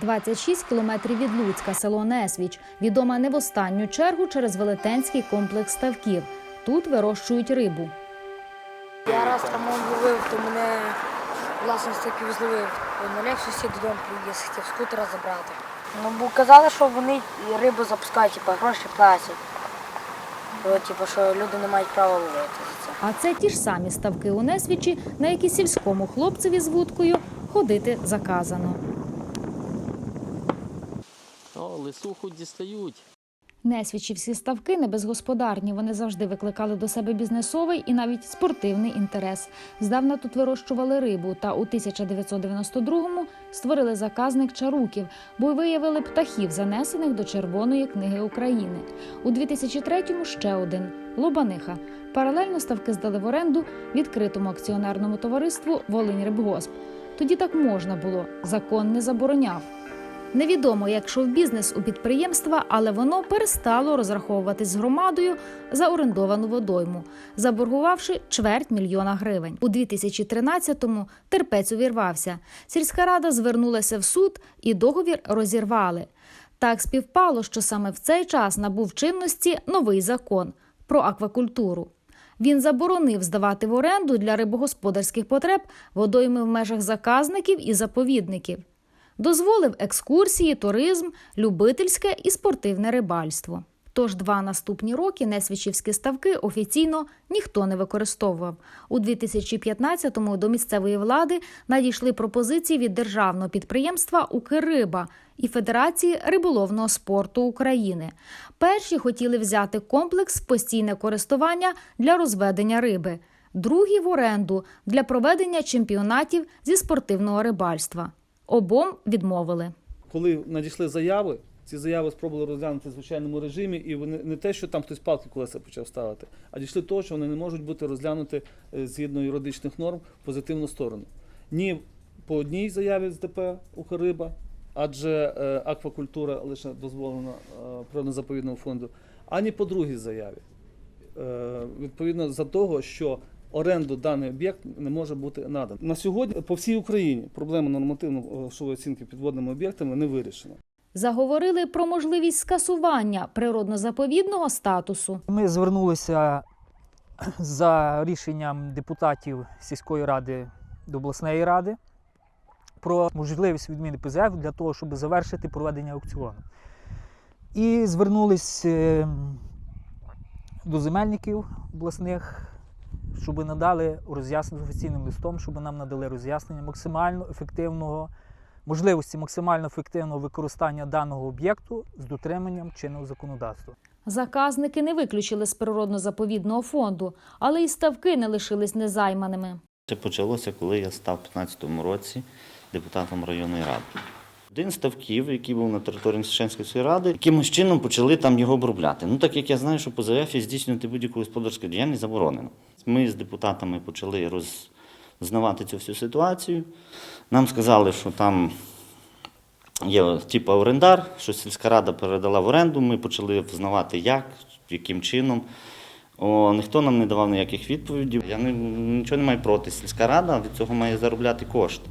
26 кілометрів від Луцька, село Несвіч, відома не в останню чергу через велетенський комплекс ставків. Тут вирощують рибу. Я раз там ловив, то мене власне таки зловив. На Лексусі додому приїзд, хотів скутера забрати. Ну, бо казали, що вони рибу запускають, типу, гроші платять. Бо, типу, що люди не мають права ловити за це. А це ті ж самі ставки у Несвічі, на які сільському хлопцеві з вудкою ходити заказано. Лисуху дістають. Несвічівські ставки не безгосподарні. Вони завжди викликали до себе бізнесовий і навіть спортивний інтерес. Здавна тут вирощували рибу, та у 1992-му створили заказник чаруків, бо й виявили птахів, занесених до Червоної книги України. У 2003-му ще один Лобаниха. Паралельно ставки здали в оренду відкритому акціонерному товариству Волинь Рибгосп. Тоді так можна було, закон не забороняв. Невідомо, як йшов бізнес у підприємства, але воно перестало розраховуватись з громадою за орендовану водойму, заборгувавши чверть мільйона гривень. У 2013-му терпець увірвався. Сільська рада звернулася в суд і договір розірвали. Так співпало, що саме в цей час набув чинності новий закон про аквакультуру. Він заборонив здавати в оренду для рибогосподарських потреб водойми в межах заказників і заповідників. Дозволив екскурсії, туризм, любительське і спортивне рибальство. Тож два наступні роки несвічівські ставки офіційно ніхто не використовував. У 2015-му до місцевої влади надійшли пропозиції від державного підприємства «Укрриба» і Федерації риболовного спорту України. Перші хотіли взяти комплекс постійне користування для розведення риби, другі в оренду для проведення чемпіонатів зі спортивного рибальства. Обом відмовили. коли надійшли заяви, ці заяви спробували розглянути в звичайному режимі, і вони не те, що там хтось палки колеса почав ставити, а дійшли того, що вони не можуть бути розглянуті е, згідно юридичних норм в позитивну сторону. Ні по одній заяві з ДП Укриба, адже е, аквакультура лише дозволена е, природно-заповідному фонду, ані по другій заяві. Відповідно за того, що оренду даний об'єкт не може бути надан. На сьогодні по всій Україні проблема нормативно-грошової оцінки підводними об'єктами не вирішена. Заговорили про можливість скасування природно-заповідного статусу. Ми звернулися за рішенням депутатів сільської ради до обласної ради про можливість відміни ПЗФ для того, щоб завершити проведення аукціону. І звернулись е, до земельників обласних, щоб надали роз'яснення з офіційним листом, щоб нам надали роз'яснення максимально ефективного, можливості максимально ефективного використання даного об'єкту з дотриманням чинного законодавства. Заказники не виключили з природно-заповідного фонду, але і ставки не лишились незайманими. Це почалося, коли я став у 15-му році депутатом районної ради. Один ставків, який був на території Священської ради, якимось чином почали там його обробляти. Ну, так як я знаю, що по ЗФ здійснювати будь-яку господарську діяльність заборонено. Ми з депутатами почали роззнавати цю всю ситуацію. Нам сказали, що там є типу орендар, що сільська рада передала в оренду. Ми почали взнавати, як, яким чином. О, ніхто нам не давав ніяких відповідей. Я не, нічого не маю проти. Сільська рада від цього має заробляти кошти.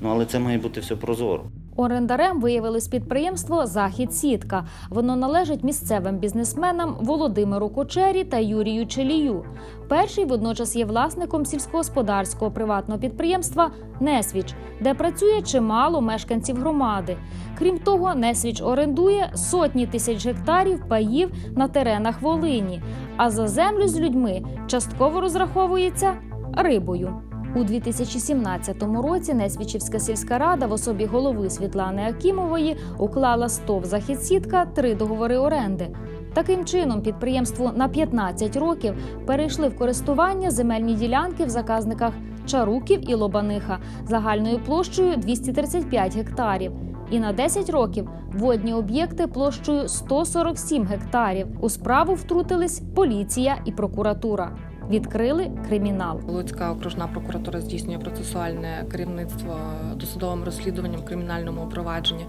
Ну, але це має бути все прозоро. Орендарем виявилось підприємство Захід Сітка. Воно належить місцевим бізнесменам Володимиру Кочері та Юрію Челію. Перший водночас є власником сільськогосподарського приватного підприємства Несвіч, де працює чимало мешканців громади. Крім того, Несвіч орендує сотні тисяч гектарів паїв на теренах Волині. А за землю з людьми частково розраховується рибою. У 2017 році Несвічівська сільська рада в особі голови Світлани Акімової уклала з ТОВ «Західсітка» три договори оренди. Таким чином, підприємству на 15 років перейшли в користування земельні ділянки в заказниках Чаруків і Лобаниха загальною площею 235 гектарів. І на 10 років водні об'єкти площею 147 гектарів. У справу втрутились поліція і прокуратура. Відкрили кримінал. Луцька окружна прокуратура здійснює процесуальне керівництво досудовим розслідуванням кримінальному провадженні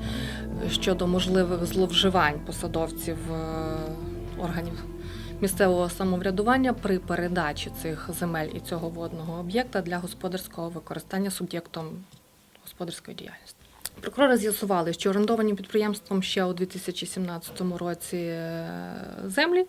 щодо можливих зловживань посадовців е, органів місцевого самоврядування при передачі цих земель і цього водного об'єкта для господарського використання суб'єктом господарської діяльності. Прокурори з'ясували, що орендовані підприємством ще у 2017 році е, землі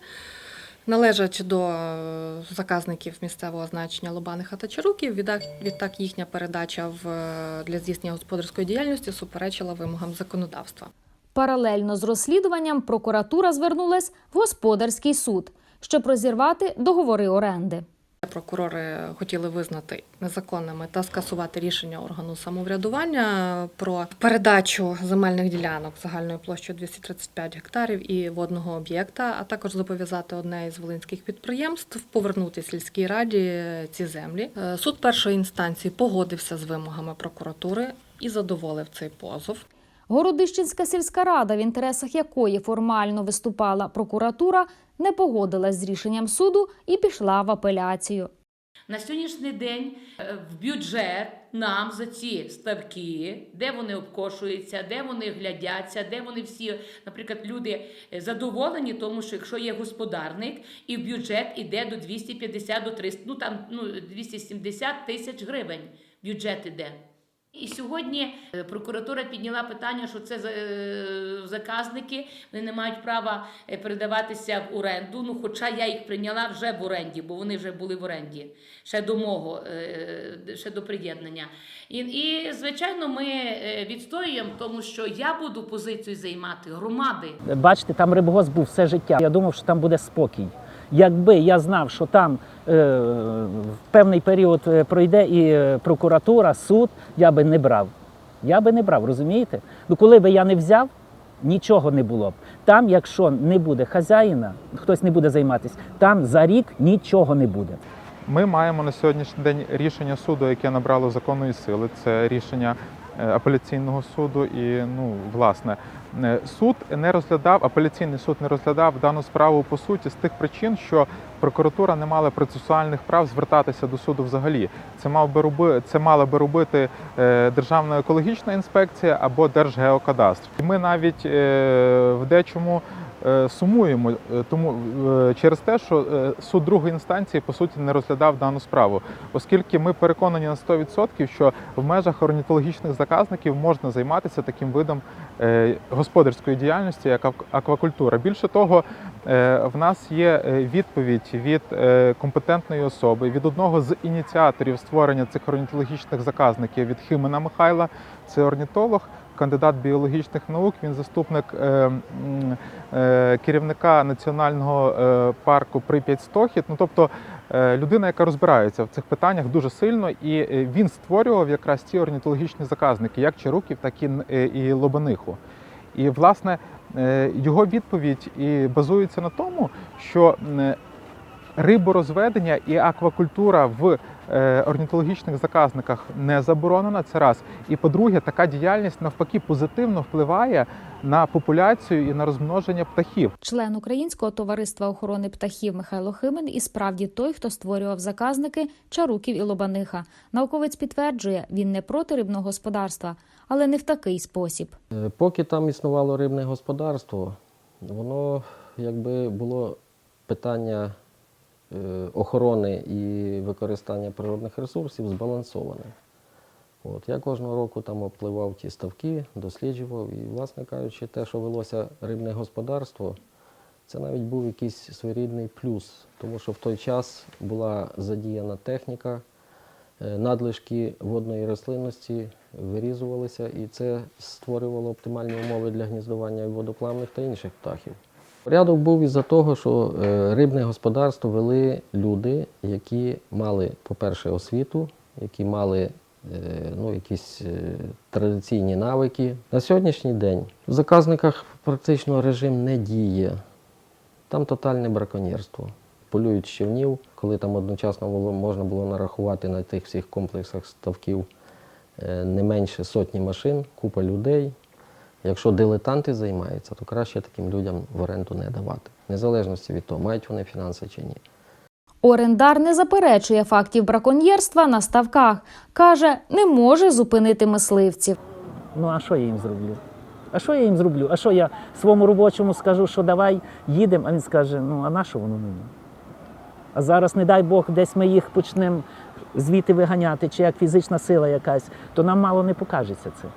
належать до е, заказників місцевого значення Лобаниха та Чаруків. Відтак, їхня передача в, е, для здійснення господарської діяльності суперечила вимогам законодавства. Паралельно з розслідуванням прокуратура звернулась в господарський суд, щоб розірвати договори оренди. Прокурори хотіли визнати незаконними та скасувати рішення органу самоврядування про передачу земельних ділянок загальною площею 235 гектарів і водного об'єкта, а також зобов'язати одне із волинських підприємств повернути сільській раді ці землі. Е, Суд першої інстанції погодився з вимогами прокуратури і задоволив цей позов. Городищенська сільська рада, в інтересах якої формально виступала прокуратура, не погодилась з рішенням суду і пішла в апеляцію. На сьогоднішній день е, в бюджет нам за ці ставки, де вони обкошуються, де вони глядяться, де вони всі, наприклад, люди е, задоволені, тому що якщо є господарник, і в бюджет іде до 250 до 300, ну там ну 270 тисяч гривень бюджет іде. І сьогодні е, прокуратура підняла питання, що це е, заказники, вони не мають права е, передаватися в оренду. Ну, хоча я їх прийняла вже в оренді, бо вони вже були в оренді ще до мого, ще до приєднання. І, і звичайно, ми відстоюємо, тому що я буду позицію займати громади. Бачите, там рибгосп був все життя. Я думав, що там буде спокій. Якби я знав, що там е, в певний період е, пройде і е, прокуратура, суд, я би не брав. Я би не брав, розумієте? Ну коли би я не взяв, нічого не було б. Там, якщо не буде хазяїна, хтось не буде займатися, там за рік нічого не буде. Ми маємо на сьогоднішній день рішення суду, яке набрало законної сили. Це рішення е, апеляційного суду. І ну, власне, суд не розглядав, апеляційний суд не розглядав дану справу по суті з тих причин, що прокуратура не мала процесуальних прав звертатися до суду взагалі. Це мав би роби, це мала би робити е, Державна екологічна інспекція або Держгеокадастр. І ми навіть е, в дечому е, сумуємо, е, тому е, через те, що е, суд другої інстанції по суті не розглядав дану справу, оскільки ми переконані на 100%, що в межах орнітологічних заказників можна займатися таким видом е, господарської діяльності, як аквакультура. Більше того, е, в нас є е, відповідь від е, компетентної особи, від одного з ініціаторів створення цих орнітологічних заказників від Химена Михайла. Це орнітолог, кандидат біологічних наук. Він заступник е, е, керівника національного е, парку Прип'ять Стохід. Ну тобто людина, яка розбирається в цих питаннях дуже сильно, і він створював якраз ці орнітологічні заказники, як Чаруків, так і, Лобаниху. І власне його відповідь і базується на тому, що риборозведення і аквакультура в орнітологічних заказниках не заборонена. Це раз. І по-друге, така діяльність навпаки позитивно впливає на популяцію і на розмноження птахів. Член Українського товариства охорони птахів Михайло Химен і справді той, хто створював заказники Чаруків і Лобаниха. Науковець підтверджує, він не проти рибного господарства, але не в такий спосіб. Е, Поки там існувало рибне господарство, воно якби було питання е, охорони і використання природних ресурсів збалансоване. От, я кожного року там обпливав ті ставки, досліджував, і, власне кажучи, те, що велося рибне господарство, це навіть був якийсь своєрідний плюс, тому що в той час була задіяна техніка, е, надлишки водної рослинності вирізувалися, і це створювало оптимальні умови для гніздування водоплавних та інших птахів. Порядок був із-за того, що е, рибне господарство вели люди, які мали, по-перше, освіту, які мали е, ну, якісь е, традиційні навики. На сьогоднішній день в заказниках практично режим не діє. Там тотальне браконьєрство. Полюють щевнів, коли там одночасно було, можна було нарахувати на тих всіх комплексах ставків не менше сотні машин, купа людей. Якщо дилетанти займаються, то краще таким людям в оренду не давати, незалежності від того, мають вони фінанси чи ні. Орендар не заперечує фактів браконьєрства на ставках. Каже, не може зупинити мисливців. Ну а що я їм зроблю? А що я їм зроблю? А що я своєму робочому скажу, що давай їдемо, а він скаже, ну а на що воно мені? А зараз, не дай Бог, десь ми їх почнемо звідти виганяти, чи як фізична сила якась, то нам мало не покажеться це.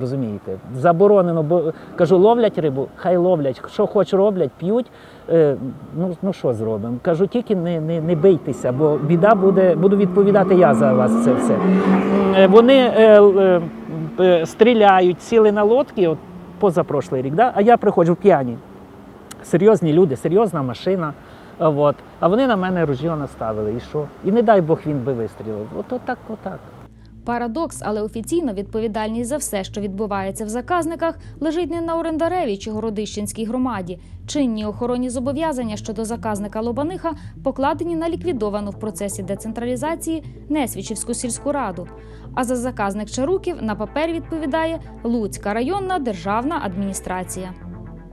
Розумієте? Заборонено, бо кажу, ловлять рибу, хай ловлять, що хоч роблять, п'ють. Е, ну, ну що зробимо? Кажу, тільки не, не, не бийтеся, бо біда буде, буду відповідати я за вас це все. Е, Вони е, е, е, стріляють, сіли на лодки, от позапрошлий рік, да? а я приходжу в п'яні. Серйозні люди, серйозна машина. От. А вони на мене ружьо наставили. І що? І не дай Бог він би вистрілив. От отак, отак. Парадокс, але офіційно відповідальність за все, що відбувається в заказниках, лежить не на орендареві чи городищенській громаді. Чинні охоронні зобов'язання щодо заказника Лобаниха покладені на ліквідовану в процесі децентралізації Несвічівську сільську раду. А за заказник Чаруків на папері відповідає Луцька районна державна адміністрація.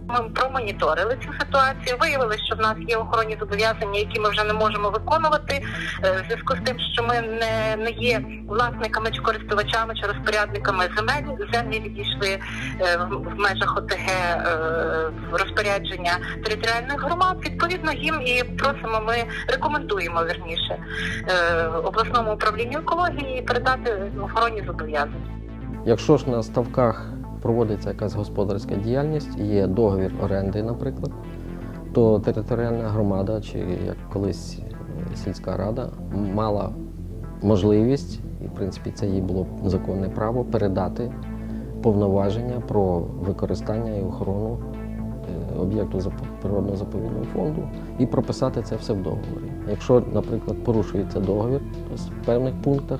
Ми промоніторили цю ситуацію. Виявили, що в нас є охоронні зобов'язання, які ми вже не можемо виконувати. Е, В зв'язку з тим, що ми не, не є власниками чи користувачами чи розпорядниками земель. Землі відійшли е, в межах ОТГ е, розпорядження територіальних громад. Відповідно, їм і просимо. Ми рекомендуємо верніше обласному управлінню екології передати охоронні зобов'язання. Якщо ж на ставках проводиться якась господарська діяльність, є договір оренди, наприклад, то територіальна громада, чи як колись е, сільська рада, мала можливість, і в принципі це їй було законне право, передати повноваження про використання і охорону е, об'єкту зап- природно-заповідного фонду і прописати це все в договорі. Якщо, наприклад, порушується договір, то в певних пунктах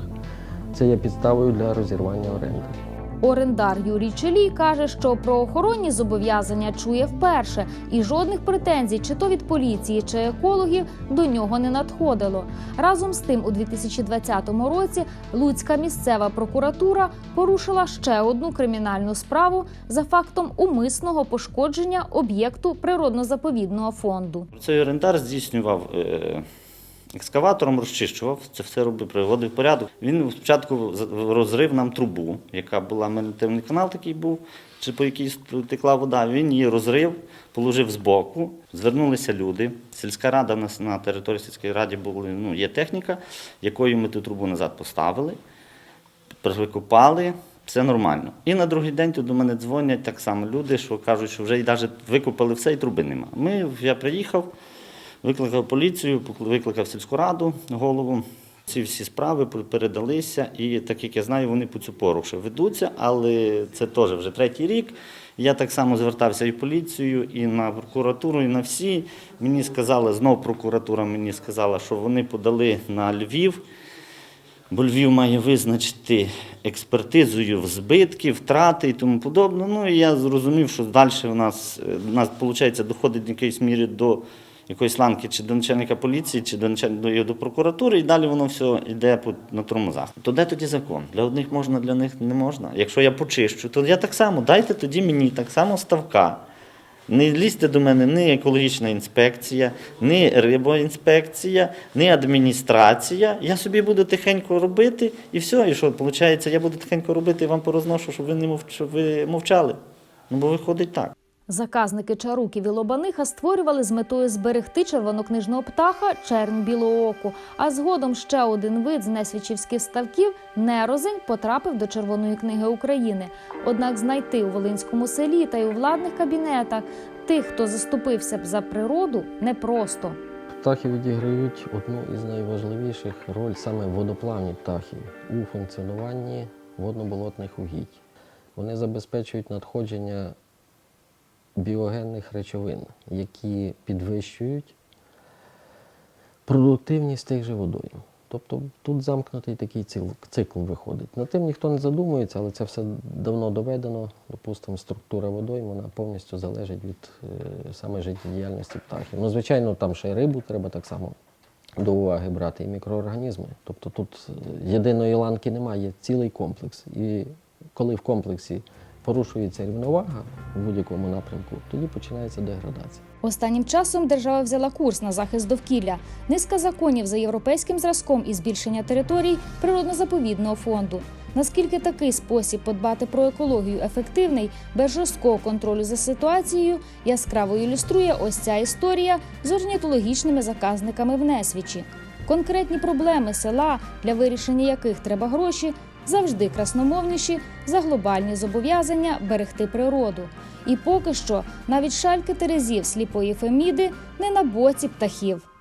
це є підставою для розірвання оренди. Орендар Юрій Челій каже, що про охоронні зобов'язання чує вперше, і жодних претензій, чи то від поліції, чи екологів, до нього не надходило. Разом з тим, у 2020 році Луцька місцева прокуратура порушила ще одну кримінальну справу за фактом умисного пошкодження об'єкту природно-заповідного фонду. Цей орендар здійснював е, екскаватором, розчищував, це все робив, приводив в порядок. Він спочатку розрив нам трубу, яка була мелітивний канал такий був, чи по якій текла вода. Він її розрив, положив збоку. Звернулися люди. Сільська рада у нас на території сільської ради були, ну, є техніка, якою ми ту трубу назад поставили, викопали. Все нормально. І на другий день тут до мене дзвонять так само люди, що кажуть, що вже і навіть викопали все, і труби нема. Ми, я приїхав, викликав поліцію, викликав сільську раду голову. Ці всі справи передалися, і так як я знаю, вони по цю пору ще ведуться, але це теж вже третій рік. Я так само звертався і в поліцію, і на прокуратуру, і на всі. Мені сказали, знов прокуратура мені сказала, що вони подали на Львів. Бо Львів має визначити експертизою збитків, втрати і тому подобне. Ну і я зрозумів, що далі у нас, е, у нас виходить, доходить в якоїсь мірі до якоїсь ланки чи до начальника поліції, чи до до, прокуратури, і далі воно все йде на тормозах. То де тоді закон? Для одних можна, для них не можна. Якщо я почищу, то я так само, дайте тоді мені так само ставка. Не лізьте до мене ні екологічна інспекція, ні рибоінспекція, ні адміністрація. Я собі буду тихенько робити і все. І що, виходить, я буду тихенько робити і вам порозношу, щоб ви не мов... мовчали. Ну, бо виходить так. Заказники Чаруків і Лобаниха створювали з метою зберегти червонокнижного птаха чернь білооку. А згодом ще один вид з несвічівських ставків нерозень потрапив до Червоної книги України. Однак знайти у Волинському селі та й у владних кабінетах тих, хто заступився б за природу, непросто. Птахи відіграють одну із найважливіших роль саме водоплавні птахи у функціонуванні водно-болотних угідь. Вони забезпечують надходження біогенних речовин, які підвищують продуктивність тих же водойм. Тобто тут замкнутий такий цикл, виходить. Над тим ніхто не задумується, але це все давно доведено. Допустимо, структура водойм вона повністю залежить від е, саме життєдіяльності птахів. Ну, звичайно, там ще й рибу треба так само до уваги брати, і мікроорганізми. Тобто тут е, єдиної ланки немає, є цілий комплекс. І коли в комплексі порушується рівновага в будь-якому напрямку, тоді починається деградація. Останнім часом держава взяла курс на захист довкілля. Низка законів за європейським зразком і збільшення територій природно-заповідного фонду. Наскільки такий спосіб подбати про екологію ефективний, без жорсткого контролю за ситуацією, яскраво ілюструє ось ця історія з орнітологічними заказниками в Несвічі. Конкретні проблеми села, для вирішення яких треба гроші, завжди красномовніші за глобальні зобов'язання берегти природу. І поки що навіть шальки терезів сліпої Феміди не на боці птахів.